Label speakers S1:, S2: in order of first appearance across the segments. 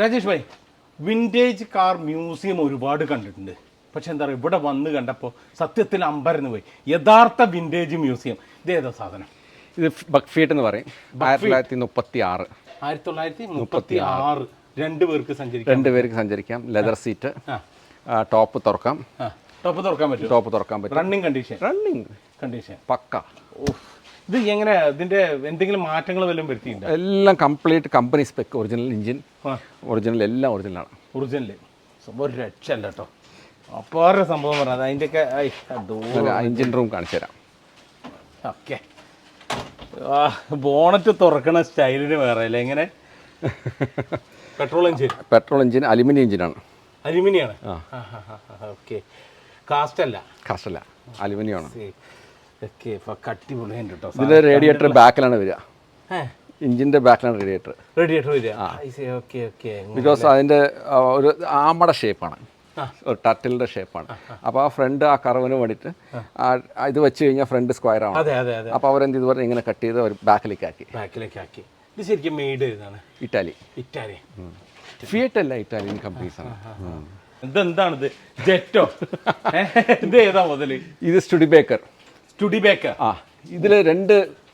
S1: Rajesh bhai vintage car museum ഒരുപാട് കണ്ടിട്ടുണ്ട്. പക്ഷെ എന്താ പറയുക ഇവിടെ വന്ന് കണ്ടപ്പോൾ സത്യത്തിൽ അമ്പരന്ന് പോയി. യഥാർത്ഥ വിന്റേജ് മ്യൂസിയം ഇത് ഏതാ സാധനം?
S2: ഇത് ബക്ഫീറ്റ് എന്ന് പറയും. ആയിരത്തി തൊള്ളായിരത്തി മുപ്പത്തി ആറ്
S1: ആയിരത്തി തൊള്ളായിരത്തി മുപ്പത്തി ആറ് രണ്ട് പേർക്ക് സഞ്ചരിക്കാം.
S2: രണ്ട് പേർക്ക് സഞ്ചരിക്കാം. Leather seat. ടോപ്പ് തുറക്കാം.
S1: ടോപ്പ് തുറക്കാൻ പറ്റും
S2: ടോപ്പ് തുറക്കാൻ പറ്റും.
S1: റണ്ണിങ് കണ്ടീഷൻ
S2: റണ്ണിങ്
S1: കണ്ടീഷൻ
S2: പക്ക.
S1: ഓഹ്. ഇത് എങ്ങനെ ഇതിന്റെ എന്തെങ്കിലും മാറ്റങ്ങൾ വല്ലതും വരുത്തിയിട്ടുണ്ടോ?
S2: എല്ലാം complete company spec original
S1: engine.
S2: Original എല്ലാം ഒറിജിനലാണ്.
S1: ആണ് സംഭവം ഒരു രക്ഷ അല്ല കേട്ടോ. അപ്പാറ സംഭവം പറഞ്ഞത് അതിന്റെയൊക്കെ
S2: എഞ്ചിൻ റൂം കാണിച്ചു തരാം.
S1: ഓക്കെ. ബോണറ്റ് തുറക്കണ സ്റ്റൈലിന് വേറെ അല്ലേ എങ്ങനെ petrol engine.
S2: Petrol engine aluminium എഞ്ചിനാണ്.
S1: അലുമിനിയാണ്? ഓക്കെ കാസ്റ്റ് അല്ല
S2: കാസ്റ്റല്ല. അലുമിനിയം ആണ് ഇതിന്റെ റേഡിയേറ്റർ ബാക്കിലാണ് വരിക. ഇഞ്ചിന്റെ ബാക്കിലാണ് റേഡിയേറ്റർ
S1: റേഡിയേറ്റർ വരിക.
S2: ബിക്കോസ് അതിന്റെ ഒരു ആമട ഷേപ്പാണ് ഒരു ടട്ടിലിന്റെ ഷേപ്പാണ് അപ്പോൾ ആ ഫ്രണ്ട് ആ കറവിന് വേണ്ടിയിട്ട് ഇത് വെച്ച് കഴിഞ്ഞാൽ ഫ്രണ്ട് സ്ക്വയർ
S1: അതെ
S2: അപ്പോൾ അവരെന്ത് ഇതുപോലെ ഇങ്ങനെ കട്ട് ചെയ്ത് ബാക്കിലേക്ക് ആക്കി
S1: ബാക്കിലേക്ക് ആക്കി ഇത് ശരിക്കും മെയ്ഡ്
S2: ഇറ്റാലി
S1: ഇറ്റാലി
S2: ഫിയറ്റ് അല്ല ഇറ്റാലിയൻ കമ്പനീസ് ആണ്.
S1: ഇതെന്താണിത്? ജെറ്റോ ഇത് ഏതാ മുതൽ?
S2: ഇത് സ്റ്റുഡി ബേക്കർ
S1: സ്റ്റുഡി ബേക്കർ
S2: ആ ഇതിൽ രണ്ട്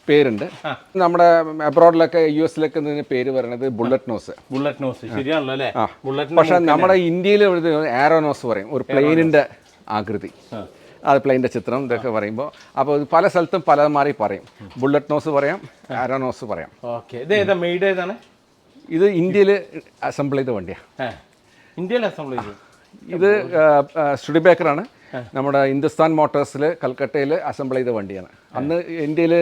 S2: പേരുണ്ട്. നമ്മുടെ അബ്രോഡിലൊക്കെ യു എസിലൊക്കെ പേര് പറയുന്നത് ബുള്ളറ്റ് നോസ്
S1: ബുള്ളറ്റ് നോസ് ശരിയാണല്ലോ അല്ലേ? ബുള്ളറ്റ്
S2: പക്ഷെ നമ്മുടെ ഇന്ത്യയിൽ ആരോ നോസ് പറയും. ഒരു പ്ലെയിനിന്റെ ആകൃതി. അത് പ്ലെയിന്റെ ചിത്രം ഇതൊക്കെ പറയുമ്പോൾ അപ്പോൾ പല സ്ഥലത്തും പല മാറി പറയും. ബുള്ളറ്റ് നോസ് പറയാം ആരോ നോസ് പറയാം.
S1: ഓക്കെ ഇത് ഏതാ? മെയ്ഡ് ഏതാണ്?
S2: ഇത് ഇന്ത്യയിൽ അസംബിൾ ചെയ്ത വണ്ടിയാണ്
S1: ഇന്ത്യയിൽ അസംബിൾ ചെയ്തു
S2: ഇത് സ്റ്റുഡി ബേക്കറാണ് നമ്മുടെ ഹിന്ദുസ്ഥാൻ മോട്ടോഴ്സിൽ കൽക്കട്ടയിൽ അസംബിൾ ചെയ്ത വണ്ടിയാണ്. അന്ന് ഇന്ത്യയിൽ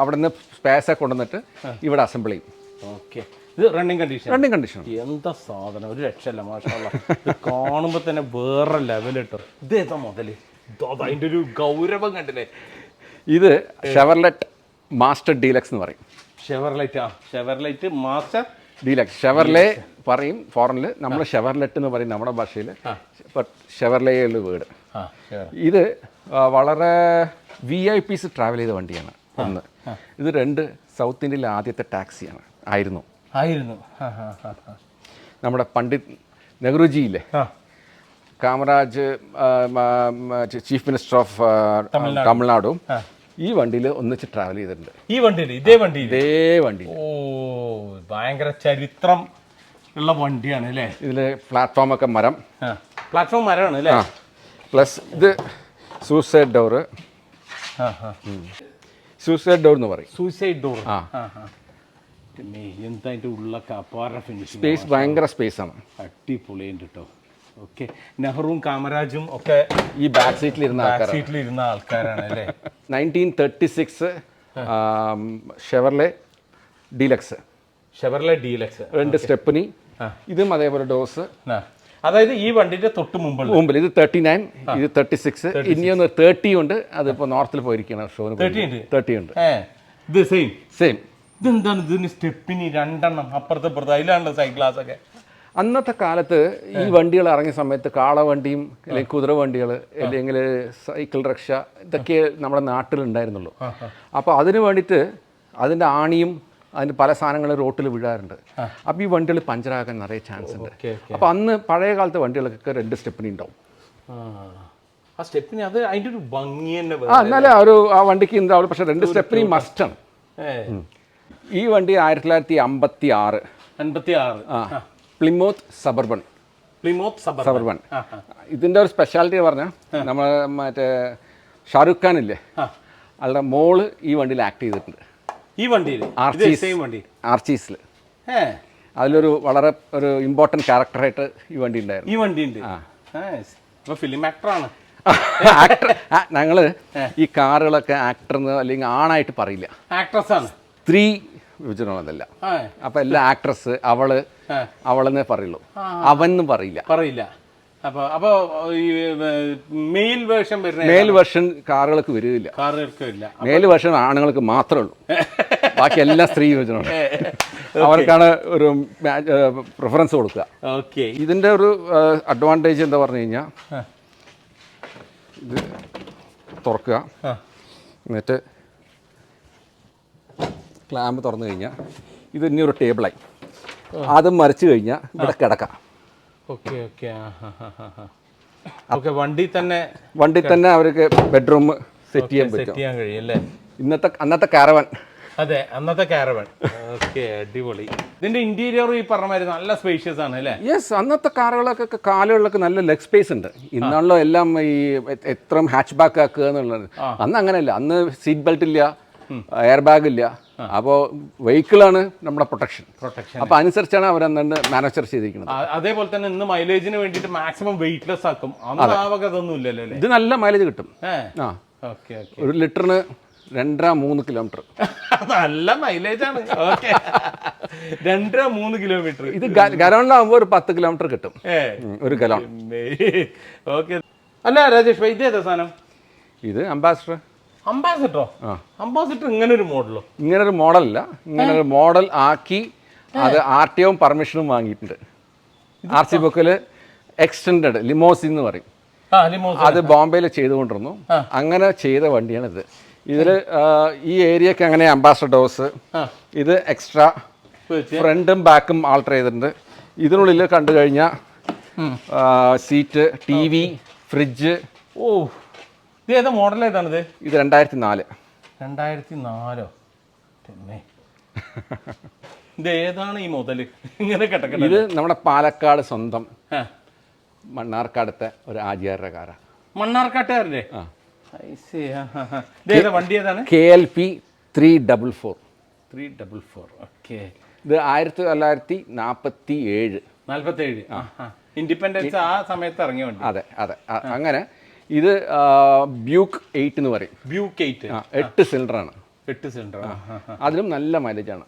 S2: അവിടെ നിന്ന് സ്പേസൊക്കെ കൊണ്ടുവന്നിട്ട് ഇവിടെ അസംബിൾ ചെയ്യും.
S1: ഓക്കെ. ഇത് റണ്ണിങ് കണ്ടീഷൻ
S2: റണ്ണിങ് കണ്ടീഷൻ
S1: എന്താ സാധനം? ഒരു രക്ഷല്ല മാഷാല്ല കാണുമ്പോൾ തന്നെ വേറെ ലെവൽ കേട്ടോ. ഇത് ഏതാ മുതൽ അതിന്റെ ഒരു ഗൗരവം കണ്ടില്ലേ?
S2: ഇത് ഷെവർലെറ്റ് മാസ്റ്റർ ഡീലക്സ് എന്ന് പറയും.
S1: ഷെവർലൈറ്റ് ആ ഷെവർലൈറ്റ് മാസ്റ്റർ
S2: ഡീലക്സ് ഷെവർലെ പറയും ഫോറിനിൽ നമ്മൾ ഷെവർലെറ്റ് എന്ന് പറയും നമ്മുടെ ഭാഷയിൽ ബട്ട് വേർഡ്
S1: ആ ഷെവർ
S2: ഇത് വളരെ വി ഐ പീസ് ട്രാവൽ ചെയ്ത വണ്ടിയാണ് ഒന്ന്. ഇത് രണ്ട് സൗത്ത് ഇന്ത്യയിലെ ആദ്യത്തെ ടാക്സിയാണ് ആയിരുന്നു.
S1: ആയിരുന്നു.
S2: നമ്മുടെ പണ്ഡിറ്റ് നെഹ്റുജിയില്ലേ? കാമരാജ് ചീഫ് മിനിസ്റ്റർ ഓഫ് തമിഴ്നാടും. ഈ വണ്ടിയിൽ ഒന്നിച്ച് ട്രാവൽ ചെയ്തിട്ടുണ്ട്.
S1: ഈ വണ്ടി ഇതേ വണ്ടി
S2: ഇതേ വണ്ടി
S1: ഓ ഭയങ്കര ചരിത്രം ഉള്ള വണ്ടിയാണ് അല്ലേ?
S2: ഇതിൽ പ്ലാറ്റ്ഫോമൊക്കെ മരം.
S1: പ്ലാറ്റ്ഫോം മരമാണ് അല്ലേ?
S2: പ്ലസ് ഇത് സൂസൈഡ് ഡോറ്. സൂസൈഡ് ഡോർ എന്ന് പറയും.
S1: സൂസൈഡ് ഡോർ
S2: ആ.
S1: പിന്നെ എന്താ അതിന്റെ ഉള്ളൊക്കെ
S2: സ്പേസ് ഭയങ്കര സ്പേസ് ആണ്.
S1: അടിപൊളിയുണ്ട് കേട്ടോ ഓക്കെ നെഹ്റുവും കാമരാജും ഒക്കെ
S2: ഈ ബാക്ക് സീറ്റിൽ ഇരുന്ന ആൾക്കാരാണ്.
S1: സീറ്റിൽ ഇരുന്ന ആൾക്കാരാണ് അല്ലേ?
S2: Nineteen thirty six Chevrolet deluxe
S1: Chevrolet deluxe
S2: രണ്ട് സ്റ്റെപ്പിനി ഇതും അതേപോലെ ഡോസ്
S1: അതായത് ഈ വണ്ടിന്റെ തൊട്ട് മുമ്പുള്ള
S2: മുമ്പിൽ. ഇത് തേർട്ടി നയൻ ഇത് തേർട്ടി സിക്സ് ഇനിയൊന്ന് തേർട്ടി ഉണ്ട്. അതിപ്പോ നോർത്തിൽ പോയിരിക്കണം ഷോന്
S1: 30 ഉണ്ട്?
S2: തേർട്ടി ഉണ്ട്.
S1: ഇത് സെയിം
S2: സെയിം
S1: ഇതെന്താണ്? ഇതിന് സ്റ്റെപ്പിന് രണ്ടെണ്ണം അപ്പുറത്തെ ഇപ്പുറത്തെ. അതിലാണല്ലോ ഗ്ലാസ് ഒക്കെ.
S2: അന്നത്തെ കാലത്ത് ഈ വണ്ടികൾ ഇറങ്ങിയ സമയത്ത് കാളവണ്ടിയും അല്ലെങ്കിൽ കുതിര വണ്ടികൾ അല്ലെങ്കിൽ സൈക്കിൾ റിക്ഷ ഇതൊക്കെ നമ്മുടെ നാട്ടിലുണ്ടായിരുന്നുള്ളൂ. അപ്പോൾ അതിന് വേണ്ടിയിട്ട് അതിന്റെ ആണിയും അതിന്റെ പല സാധനങ്ങൾ റോട്ടിൽ വീഴാറുണ്ട്. അപ്പോൾ ഈ വണ്ടികൾ പഞ്ചറാകാൻ നിറയെ ചാൻസ് ഉണ്ട്. അപ്പോൾ അന്ന് പഴയ കാലത്തെ വണ്ടികൾക്കൊക്കെ രണ്ട് സ്റ്റെപ്പിനി ഉണ്ടാവും.
S1: ആ. സ്റ്റെപ്പിന് അത് അതിന്റെ ഒരു ഭംഗി തന്നെ
S2: ആ എന്നാലേ ഒരു ആ വണ്ടിക്ക് ഉണ്ടാവുള്ളൂ പക്ഷേ രണ്ട് സ്റ്റെപ്പിനി മസ്റ്റ്
S1: ആണ്
S2: ഈ വണ്ടി ആയിരത്തി തൊള്ളായിരത്തി അമ്പത്തി ആറ്
S1: അൻപത്തി ആറ്
S2: ആ. പ്ലിമോത്ത് സബർബൺ.
S1: പ്ലിമോത്ത് സബർ
S2: സബർബൺ. ഇതിന്റെ ഒരു സ്പെഷ്യാലിറ്റി പറഞ്ഞാൽ നമ്മൾ മറ്റേ ഷാറുഖ് ഖാൻ ഇല്ലേ അയാളുടെ മോൾ ഈ വണ്ടിയിൽ ആക്ട് ചെയ്തിട്ടുണ്ട്.
S1: ഈ വണ്ടിയിൽ
S2: ആർച്ചീസിൽ അതിലൊരു വളരെ ഒരു ഇമ്പോർട്ടന്റ് ക്യാരക്ടറായിട്ട് ഈ വണ്ടി ഉണ്ടായിരുന്നു.
S1: ഈ വണ്ടി ഉണ്ട്. ആ. ഫിലിം ആക്ടറാണ്
S2: ആക്ടർ ഞങ്ങൾ ഈ കാറുകളൊക്കെ ആക്ടർ എന്ന് അല്ലെങ്കിൽ ആണായിട്ട് പറയില്ല.
S1: ആക്ട്രസ് ആണ്.
S2: സ്ത്രീ വിഭജനമല്ല അപ്പൊ എല്ലാ ആക്ട്രസ്
S1: അവൾ.
S2: അവളെന്നേ പറയുള്ളൂ. അവൻ പറയില്ല.
S1: പറയില്ല. അപ്പൊ അപ്പൊ ഈ മെയിൽ വേർഷൻ വരുന്ന
S2: മേൽ വെർഷൻ കാറുകൾക്ക് വരുന്നില്ല
S1: കാറുകൾക്ക് ഇല്ല
S2: മേൽ വെർഷൻ ആണുങ്ങൾക്ക് മാത്രമേ ഉള്ളൂ. ബാക്കി എല്ലാ സ്ത്രീ യോജനമാണ് അവർക്കാണ് ഒരു പ്രിഫറൻസ് കൊടുക്കുക.
S1: ഓക്കെ
S2: ഇതിന്റെ ഒരു അഡ്വാന്റേജ് എന്താ പറഞ്ഞു കഴിഞ്ഞാൽ ഇത് തുറക്കുക. എന്നിട്ട് ക്ലാമ്പ് തുറന്നു കഴിഞ്ഞാൽ ഇത് ഇനി ഒരു ടേബിളായി അതും മരച്ചു കഴിഞ്ഞാൽ ഇവിടെ കിടക്കാം.
S1: ഓക്കെ ഓക്കെ ഓക്കെ വണ്ടി തന്നെ
S2: വണ്ടി തന്നെ അവർക്ക് ബെഡ്റൂം സെറ്റ് ചെയ്യാൻ
S1: സെറ്റ്
S2: പറ്റും.
S1: ചെയ്യാൻ കഴിയും അല്ലേ?
S2: ഇന്നത്തെ അന്നത്തെ കാരവൻ
S1: അതെ അന്നത്തെ കാരവൺ ഓക്കെ അടിപൊളി. ഇതിന്റെ ഇന്റീരിയർ ഈ പറഞ്ഞ മാതിരി നല്ല സ്പേഷ്യസ് ആണ് അല്ലേ?
S2: യെസ് അന്നത്തെ കാറുകളൊക്കെ കാലുകളിലൊക്കെ നല്ല ലെഗ് സ്പേസ് ഉണ്ട്. ഇന്നാണല്ലോ എല്ലാം ഈ എ- എത്ര ഹാച്ച് ബാക്ക് ആക്കുക എന്നുള്ളത്. അന്ന് അങ്ങനെയല്ല. അന്ന് സീറ്റ് ബെൽറ്റ് ഇല്ല എയർ ബാഗ് ഇല്ല. അപ്പോൾ വെഹിക്കിളാണ് നമ്മുടെ പ്രൊട്ടക്ഷൻ.
S1: പ്രൊട്ടക്ഷൻ.
S2: അപ്പോൾ അനുസരിച്ചാണ് അവർ അന്നു മാനുഫാക്ചർ ചെയ്തിരിക്കുന്നത്.
S1: അതേപോലെ തന്നെ ഇന്ന് മൈലേജിന് വേണ്ടിയിട്ട് മാക്സിമം വെയിറ്റ്ലെസ് ആക്കും. അന്ന് അതൊന്നും ഇല്ലല്ലോ
S2: ഇത് നല്ല മൈലേജ് കിട്ടും. ആ. ഒരു ലിറ്ററിന് രണ്ടര മൂന്ന് കിലോമീറ്റർ.
S1: നല്ല മൈലേജ് ആണ് രണ്ടര മൂന്ന് കിലോമീറ്റർ.
S2: ഇത് ഗലോണിലാകുമ്പോൾ ഒരു പത്ത് കിലോമീറ്റർ കിട്ടും. ഒരു ഗലോൺ
S1: ഓക്കെ. അല്ല രാജേഷ് ഭായി ഇത് ഏതാ സാധനം?
S2: ഇത് അംബാസിഡർ.
S1: അംബാസിഡറോ. അംബാസിഡർ ഇങ്ങനെ ഒരു മോഡലോ
S2: ഇങ്ങനെ ഒരു മോഡലല്ല ഇങ്ങനെ ഒരു മോഡൽ ആക്കി അത് ആർ ടി ഒ പെർമിഷനും വാങ്ങിയിട്ടുണ്ട്. ആർ സി ബുക്കിൽ എക്സ്റ്റൻഡ് ലിമോസി എന്ന് പറയും. അത് ബോംബെയിൽ ചെയ്തുകൊണ്ടിരുന്നു. അങ്ങനെ ചെയ്ത വണ്ടിയാണിത്. ഇതിൽ ഈ ഏരിയക്ക് അങ്ങനെ അംബാസഡേഴ്സ്
S1: ആ.
S2: ഇത് എക്സ്ട്രാ ഫ്രണ്ടും ബാക്കും ആൾട്ടർ ചെയ്തിട്ടുണ്ട്. ഇതിനുള്ളിൽ കണ്ടു കഴിഞ്ഞാൽ സീറ്റ് ടി വി ഫ്രിഡ്ജ്
S1: ഓ. ഇത് ഏതാ മോഡൽ ഏതാണിത്?
S2: ഇത് രണ്ടായിരത്തി നാല്
S1: രണ്ടായിരത്തി നാലോ തന്നെ ഇത് ഏതാണ് ഈ മോഡൽ ഇങ്ങനെ കിടക്കണത്
S2: ഇത് നമ്മുടെ പാലക്കാട് സ്വന്തം. മണ്ണാർക്കാടത്തെ ഒരു ആചാര്യ
S1: കാറ. മണ്ണാർക്കാട്ടുകാരുടെ വണ്ടി ഏതാണ്?
S2: K L P three double four
S1: three double four okay
S2: ഇത് ആയിരത്തി തൊള്ളായിരത്തി നാൽപ്പത്തി ഏഴ്.
S1: നാല്പത്തേഴ് ഇൻഡിപെൻഡൻസ് ആ. സമയത്ത് ഇറങ്ങിയ വണ്ടി.
S2: അതെ അതെ. അങ്ങനെ ഇത് ബ്യൂക്ക് എയ്റ്റ് എന്ന് പറയും.
S1: ബ്യൂക്ക് എയ്റ്റ്
S2: എട്ട് സിലിണ്ടറാണ്
S1: എട്ട് സിലിണ്ടർ
S2: അതിലും നല്ല മൈലേജാണ്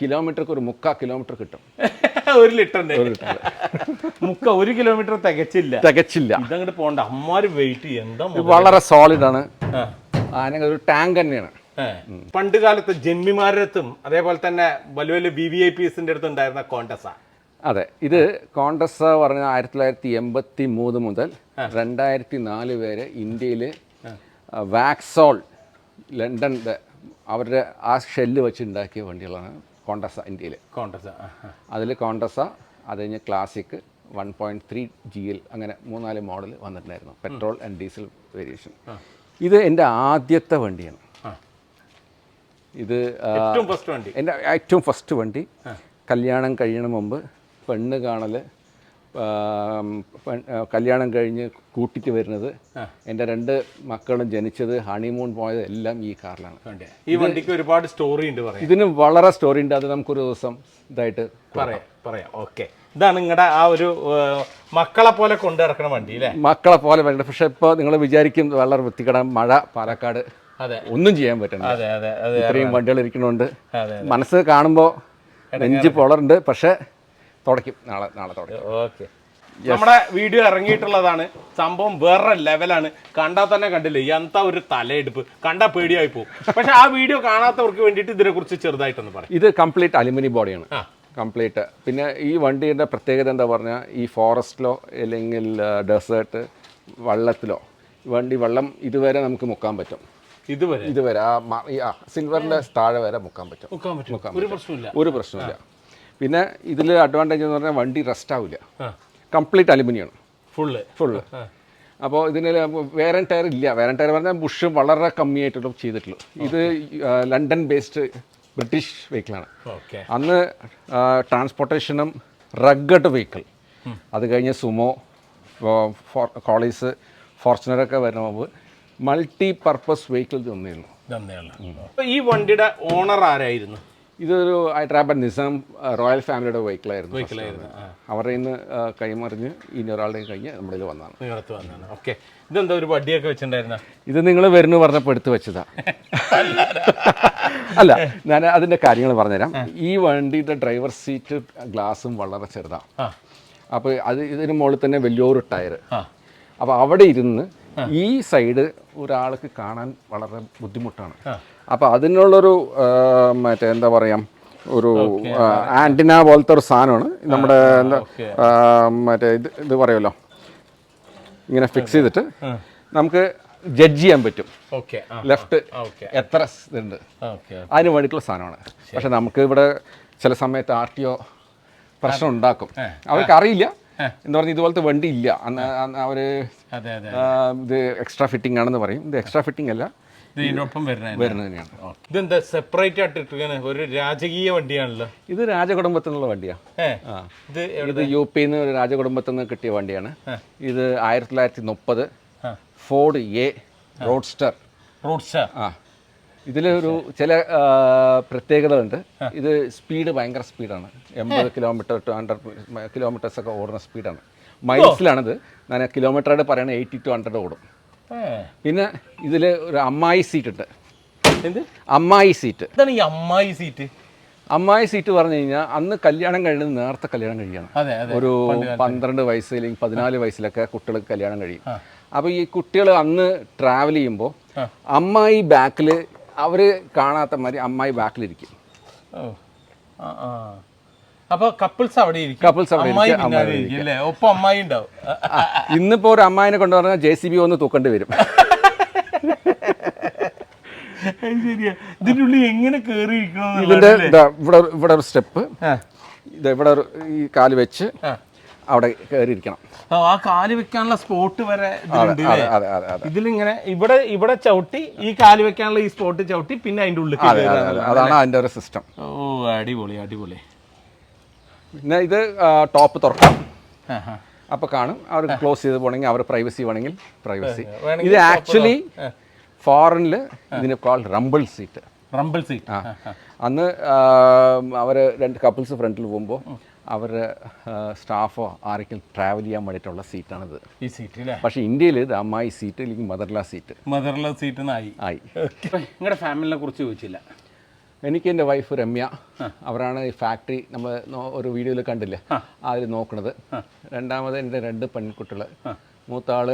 S2: കിലോമീറ്റർക്ക് ഒരു മുക്കാ കിലോമീറ്റർ കിട്ടും.
S1: ഒരു ലിറ്റർ മുക്ക ഒരു കിലോമീറ്റർ തികച്ചില്ല.
S2: തികച്ചില്ല.
S1: ഇതങ്ങോട്ട് പോണ്ട. അമ്മാര് വെയിറ്റ് എന്താ
S2: വളരെ സോളിഡ് ആണ്.
S1: ആ.
S2: ഒരു ടാങ്ക് തന്നെയാണ്.
S1: പണ്ട് കാലത്ത് ജന്മിമാരത്തും അതേപോലെ തന്നെ വലിയ വലിയ ബി വി ഐ പിസിന്റെ അടുത്ത് ഉണ്ടായിരുന്ന കോണ്ടസ
S2: അതെ ഇത് കോൺഗ്രസ് പറഞ്ഞ ആയിരത്തി തൊള്ളായിരത്തി എൺപത്തി മൂന്ന് മുതൽ രണ്ടായിരത്തി നാല് വരെ ഇന്ത്യയിൽ വാക്സോൾ ലണ്ടന്റെ അവരുടെ ആ ഷെല്ല് വെച്ച് ഉണ്ടാക്കിയ വണ്ടികളാണ് കോണ്ടസ ഇന്ത്യയിൽ
S1: കോണ്ടസ
S2: അതിൽ കോണ്ടസ അത് കഴിഞ്ഞ് classic one point three G L അങ്ങനെ മൂന്നാൽ മോഡൽ വന്നിട്ടുണ്ടായിരുന്നു പെട്രോൾ ആൻഡ് ഡീസൽ വേരിയേഷൻ. ഇത് എന്റെ ആദ്യത്തെ വണ്ടിയാണ്. ഇത്
S1: ഏറ്റവും ഫസ്റ്റ് വണ്ടി.
S2: എന്റെ ഏറ്റവും ഫസ്റ്റ് വണ്ടി. കല്യാണം കഴിയണ മുമ്പ് പെണ്ണ് കാണൽ കല്യാണം കഴിഞ്ഞ് കൂട്ടിട്ട് വരുന്നത് എന്റെ രണ്ട് മക്കളും ജനിച്ചത് ഹണിമൂൺ പോയത് എല്ലാം ഈ കാറിലാണ്.
S1: ഈ വണ്ടിക്ക് ഒരുപാട് സ്റ്റോറി ഉണ്ട് പറയാം
S2: ഇതിന് വളരെ സ്റ്റോറി ഉണ്ട്. അത് നമുക്കൊരു ദിവസം ഇതായിട്ട്
S1: പറയാം പറയാം. ഓക്കെ ഇതാണ് നിങ്ങളുടെ ആ ഒരു മക്കളെ പോലെ കൊണ്ടു നടക്കുന്ന വണ്ടി അല്ലേ?
S2: മക്കളെ പോലെ വരണ്ട. പക്ഷെ ഇപ്പോൾ നിങ്ങൾ വിചാരിക്കും വളരെ വൃത്തികട മഴ പാലക്കാട്. ഒന്നും ചെയ്യാൻ
S1: പറ്റണം
S2: ഇത്രയും വണ്ടികൾ ഇരിക്കണോണ്ട് മനസ്സ് കാണുമ്പോൾ നെഞ്ച് പൊളറുണ്ട് പക്ഷെ തുടയ്ക്കും. നാളെ നാളെ തുടയ്ക്കും.
S1: ഓക്കെ. നമ്മുടെ വീഡിയോ ഇറങ്ങിയിട്ടുള്ളതാണ്. സംഭവം വേറെ ലെവലാണ്. കണ്ടാൽ തന്നെ കണ്ടില്ലേ? എന്താ ഒരു തലയെടുപ്പ്. കണ്ടാൽ പേടിയായി പോകും പക്ഷെ ആ വീഡിയോ കാണാത്തവർക്ക് വേണ്ടിയിട്ട് ഇതിനെ കുറിച്ച് ചെറുതായിട്ടൊന്ന് പറയാം.
S2: ഇത് കംപ്ലീറ്റ് അലുമിനി ബോഡിയാണ്. കംപ്ലീറ്റ് പിന്നെ ഈ വണ്ടിയുടെ പ്രത്യേകത എന്താ പറഞ്ഞാൽ ഈ ഫോറസ്റ്റിലോ അല്ലെങ്കിൽ ഡെസേർട്ട് വള്ളത്തിലോ വണ്ടി വെള്ളം ഇതുവരെ നമുക്ക് മുക്കാൻ പറ്റും.
S1: ഇതുവരെ?
S2: ഇതുവരെ. ആ സിൽവറിന്റെ താഴെ വരെ മുക്കാൻ പറ്റും.
S1: മുക്കാൻ പറ്റും. ഒരു പ്രശ്നമില്ല
S2: ഒരു പ്രശ്നമില്ല പിന്നെ ഇതിൽ അഡ്വാന്റേജ് എന്ന് പറഞ്ഞാൽ വണ്ടി റെസ്റ്റ് ആവില്ല കംപ്ലീറ്റ് അലുമിനിയാണ്.
S1: ഫുള്ള്
S2: ഫുള്ള് അപ്പോൾ ഇതിന് വേറെ ടയർ ഇല്ല. വേറെ ടയർ പറഞ്ഞാൽ ബുഷ് വളരെ കമ്മിയായിട്ടുള്ള ചെയ്തിട്ടുള്ളൂ ഇത് ലണ്ടൻ ബേസ്ഡ് ബ്രിട്ടീഷ് വെഹിക്കിളാണ്
S1: ഓക്കെ
S2: അന്ന് ട്രാൻസ്പോർട്ടേഷനും റഗ്ഗഡ് വെഹിക്കിൾ അത് കഴിഞ്ഞ് സുമോ കോളീസ് ഫോർച്ചുനറൊക്കെ വരുന്ന മുമ്പ് മൾട്ടി പർപ്പസ് വെഹിക്കിൾ
S1: തന്നെയുള്ളൂ ഈ വണ്ടിയുടെ ഓണർ ആരായിരുന്നു?
S2: ഇതൊരു ഹൈദരാബാദ് നിസാം റോയൽ ഫാമിലിയുടെ വെഹിക്കിളായിരുന്നു
S1: വെഹിക്കിളായിരുന്നു
S2: അവരുടെ നിന്ന് കൈമറിഞ്ഞ് ഇനി ഒരാളുടെയും കഴിഞ്ഞ് നമ്മുടെ വന്നതാണ്.
S1: നിങ്ങളത്ത് വന്നാണ് ഓക്കെ ഇതെന്താ ഒരു വടിയൊക്കെ വെച്ചിട്ടുണ്ടായിരുന്ന?
S2: ഇത് നിങ്ങൾ വരുന്നു പറഞ്ഞപ്പോൾ എടുത്തു വെച്ചതാ. അല്ല ഞാൻ അതിന്റെ കാര്യങ്ങൾ പറഞ്ഞുതരാം. ഈ വണ്ടിയുടെ ഡ്രൈവർ സീറ്റ് ഗ്ലാസും വളരെ ചെറുതാണ്.
S1: അപ്പൊ
S2: അപ്പോൾ അത് ഇതിന് മുകളിൽ തന്നെ വലിയൊരു ടയർ
S1: അപ്പൊ
S2: അപ്പോൾ അവിടെ ഇരുന്ന് ഈ സൈഡ് ഒരാൾക്ക് കാണാൻ വളരെ ബുദ്ധിമുട്ടാണ്. അപ്പോൾ അതിനുള്ളൊരു മറ്റേ എന്താ പറയുക ഒരു ആന്റിന പോലത്തെ ഒരു സാധനമാണ്. നമ്മുടെ എന്താ മറ്റേ ഇത് ഇത് പറയുമല്ലോ. ഇങ്ങനെ ഫിക്സ് ചെയ്തിട്ട് നമുക്ക് ജഡ്ജ് ചെയ്യാൻ പറ്റും. ലെഫ്റ്റ് എത്ര ഇതുണ്ട്. അതിന് വേണ്ടിയിട്ടുള്ള സാധനമാണ്. പക്ഷെ നമുക്ക് ഇവിടെ ചില സമയത്ത് ആർ ടി ഒ പ്രശ്നം ഉണ്ടാക്കും. അവർക്ക് അറിയില്ല. എന്ന് പറഞ്ഞാൽ ഇതുപോലത്തെ വണ്ടി ഇല്ല.
S1: അതെ
S2: ഇത് എക്സ്ട്രാ ഫിറ്റിംഗ് ആണെന്ന് പറയും. ഇത് എക്സ്ട്രാ ഫിറ്റിംഗ് അല്ല.
S1: ഇതിനൊപ്പം ഇതെന്താ സെപ്പറേറ്റ് ആയിട്ട് ഒരു രാജകീയ വണ്ടിയാണല്ലോ.
S2: ഇത് രാജകുടുംബത്തിൽ നിന്നുള്ള വണ്ടിയാണ്
S1: ഇത്
S2: യു പി ഒരു രാജകുടുംബത്തിൽ നിന്ന് കിട്ടിയ വണ്ടിയാണ്. ഇത് ആയിരത്തി തൊള്ളായിരത്തി മുപ്പത്. ഫോർഡ് എ റോഡ്സ്റ്റർ
S1: റോഡ്സ്റ്റർ
S2: ആ ഇതിലൊരു ചില പ്രത്യേകതകളുണ്ട്. ഇത് സ്പീഡ് ഭയങ്കര സ്പീഡാണ് എൺപത് കിലോമീറ്റർ ടു ഹൺഡ്രഡ് കിലോമീറ്റേഴ്സ് ഒക്കെ ഓടുന്ന സ്പീഡാണ് മൈൽസിലാണിത് ഞാൻ കിലോമീറ്ററായിട്ട് പറയുന്നത് എയ്റ്റി ടു ഹൺഡ്രഡ് ഓടും. പിന്നെ ഇതിൽ ഒരു അമ്മായി സീറ്റ് ഉണ്ട്
S1: എന്ത്?
S2: അമ്മായി സീറ്റ്.
S1: ഈ അമ്മായി സീറ്റ്.
S2: അമ്മായി സീറ്റ് പറഞ്ഞു കഴിഞ്ഞാൽ അന്ന് കല്യാണം കഴിയുന്നത് നേരത്തെ കല്യാണം കഴിയാണ്. ഒരു പന്ത്രണ്ട് വയസ്സ് അല്ലെങ്കിൽ പതിനാല് വയസ്സിലൊക്കെ കുട്ടികൾക്ക് കല്യാണം കഴിയും. അപ്പോൾ ഈ കുട്ടികൾ അന്ന് ട്രാവൽ ചെയ്യുമ്പോൾ അമ്മായി ബാക്കിൽ അവർ കാണാത്ത മാതിരി അമ്മായി ബാക്കിലിരിക്കും
S1: ഓ. ആ ആ. അപ്പൊ കപ്പിൾസ് അവിടെ ഇരിക്കും.
S2: Couples അവിടെ ഇരിക്കും, അമ്മായി
S1: ഇരിക്കും അല്ലേ? ഒപ്പം അമ്മായി ഉണ്ടാവും.
S2: ഇന്നിപ്പോ ഒരു അമ്മായിനെ കൊണ്ടുവന്നാൽ ജെ സി ബി ഒന്ന് തൂക്കേണ്ടി വരും.
S1: ശരിയാ. ഇതിന്റെ ഉള്ളിൽ എങ്ങനെ കേറി
S2: ഇതിന്റെ ഇതാ ഇവിടെ ഇവിടെ ഒരു സ്റ്റെപ്പ്. ഇത് ഇവിടെ ഒരു ഈ കാൽ വെച്ച് അവിടെ കയറിയിരിക്കണം
S1: ആ കാൽ വെക്കാനുള്ള സ്പോട്ട് വരെ ഇതിലുണ്ട്
S2: അതെ അതെ അതെ അതെ.
S1: ഇതിലിങ്ങനെ ഇവിടെ ഇവിടെ ചവിട്ടി ഈ കാൽ വെക്കാനുള്ള ഈ സ്പോട്ട് ചവിട്ടി പിന്നെ അതിന്റെ ഉള്ളിൽ
S2: അതെ അതെ അതെ. അതാണ് അതിന്റെ ഒരു സിസ്റ്റം
S1: ഓ അടിപൊളി അടിപൊളി.
S2: പിന്നെ ഇത് ടോപ്പ് തുറക്കാം. അപ്പോൾ കാണും. അവർ ക്ലോസ് ചെയ്ത് പോകണമെങ്കിൽ അവർ പ്രൈവസി വേണമെങ്കിൽ പ്രൈവസി ഇത് ആക്ച്വലി ഫോറിനിൽ ഇതിന് call rumble seat
S1: rumble seat
S2: ആ. അന്ന് അവർ രണ്ട് കപ്പിൾസ് ഫ്രണ്ടിൽ പോകുമ്പോൾ അവർ സ്റ്റാഫോ ആരെങ്കിലും ട്രാവൽ ചെയ്യാൻ വേണ്ടിയിട്ടുള്ള സീറ്റാണിത്
S1: ഈ സീറ്റ് പക്ഷെ
S2: പക്ഷേ ഇന്ത്യയിൽ ഇത് അമ്മായി സീറ്റ് അല്ലെങ്കിൽ മദർലാ സീറ്റ്
S1: മദർലാ സീറ്റ് ആയി.
S2: ആയി.
S1: നിങ്ങളുടെ ഫാമിലിനെ കുറിച്ച് ചോദിച്ചില്ല.
S2: എനിക്ക് എന്റെ വൈഫ് രമ്യ. അവരാണ് ഈ ഫാക്ടറി നമ്മൾ ഒരു വീഡിയോയിൽ കണ്ടില്ലേ? അതിൽ നോക്കുന്നത് രണ്ടാമത് എന്റെ രണ്ട് പെൺകുട്ടികൾ മൂത്ത ആൾ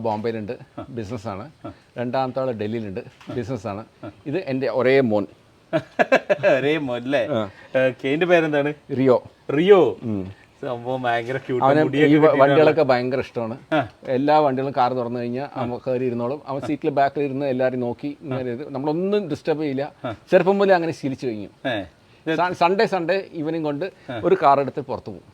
S2: ബോംബെയിലുണ്ട്. ബിസിനസ്സാണ്. രണ്ടാമത്തെ ആൾ ഡൽഹിയിലുണ്ട്. ബിസിനസ്സാണ്. ഇത് എന്റെ ഒരേ മോൻ.
S1: ഒരേ മോൻ അല്ലേ? എന്റെ പേരെന്താണ്?
S2: റിയോ.
S1: റിയോ. സംഭവം ഭയങ്കര
S2: അവന് ഈ വണ്ടികളൊക്കെ ഭയങ്കര ഇഷ്ടമാണ്. എല്ലാ വണ്ടികളും കാർ തുറന്നു കഴിഞ്ഞാൽ അവൻ കയറി ഇരുന്നോളും അവൻ സീറ്റിൽ ബാക്കിൽ ഇരുന്ന് എല്ലാവരും നോക്കി നമ്മളൊന്നും ഡിസ്റ്റർബ് ചെയ്യില്ല. ചെറുപ്പം മുതലേ അങ്ങനെ ശീലിച്ചു കഴിഞ്ഞു. സൺഡേ സൺഡേ ഈവനിങ് കൊണ്ട് ഒരു കാർ എടുത്ത് പുറത്തു പോകും.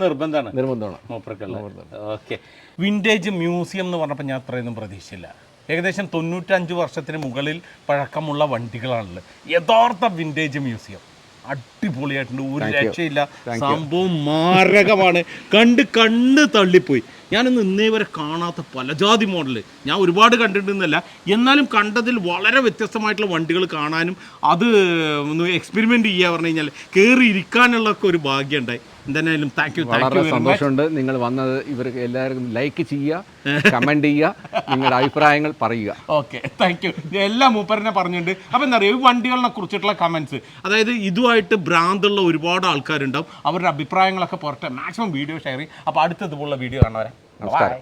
S1: നിർബന്ധമാണ്.
S2: നിർബന്ധമാണ്.
S1: ഓക്കെ. വിന്റേജ് മ്യൂസിയം എന്ന് പറഞ്ഞപ്പോൾ ഞാൻ അത്രയൊന്നും പ്രതീക്ഷിച്ചില്ല. ഏകദേശം തൊണ്ണൂറ്റഞ്ച് വർഷത്തിന് മുകളിൽ പഴക്കമുള്ള വണ്ടികളാണുള്ളത്. യഥാർത്ഥ വിന്റേജ് മ്യൂസിയം അടിപൊളിയായിട്ടുണ്ട്. ഒരു രക്ഷയില്ല. സംഭവം മാരകമാണ്. കണ്ട് കണ്ട് തള്ളിപ്പോയി. ഞാനിന്ന് ഇന്നേ വരെ കാണാത്ത പലജാതി മോഡൽ ഞാൻ ഒരുപാട് കണ്ടിട്ടുണ്ടെന്നല്ല. എന്നാലും കണ്ടതിൽ വളരെ വ്യത്യസ്തമായിട്ടുള്ള വണ്ടികൾ കാണാനും അത് ഒന്ന് എക്സ്പെരിമെന്റ് ചെയ്യുക പറഞ്ഞു കഴിഞ്ഞാൽ കയറി ഇരിക്കാനുള്ളൊക്കെ ഒരു ഭാഗ്യം ഉണ്ടായി എന്തായാലും താങ്ക് യു
S2: വളരെ സന്തോഷമുണ്ട്. നിങ്ങൾ വന്നത് ഇവർക്ക് എല്ലാവർക്കും ലൈക്ക് ചെയ്യുക കമന്റ് ചെയ്യുക നിങ്ങളുടെ അഭിപ്രായങ്ങൾ പറയുക.
S1: ഓക്കെ താങ്ക് യു എല്ലാ മൂപ്പരനെ പറഞ്ഞിട്ടുണ്ട്. അപ്പം എന്താ പറയുക ഈ വണ്ടികളെ കുറിച്ചിട്ടുള്ള കമൻസ് അതായത് ഇതുമായിട്ട് ഭ്രാന്തുള്ള ഒരുപാട് ആൾക്കാരുണ്ടാവും. അവരുടെ അഭിപ്രായങ്ങളൊക്കെ പുറത്തെ മാക്സിമം വീഡിയോ ഷെയർ ചെയ്യും. അപ്പോൾ അടുത്തതുപോലുള്ള വീഡിയോ കാണാൻ വരെ
S2: നമസ്കാരം.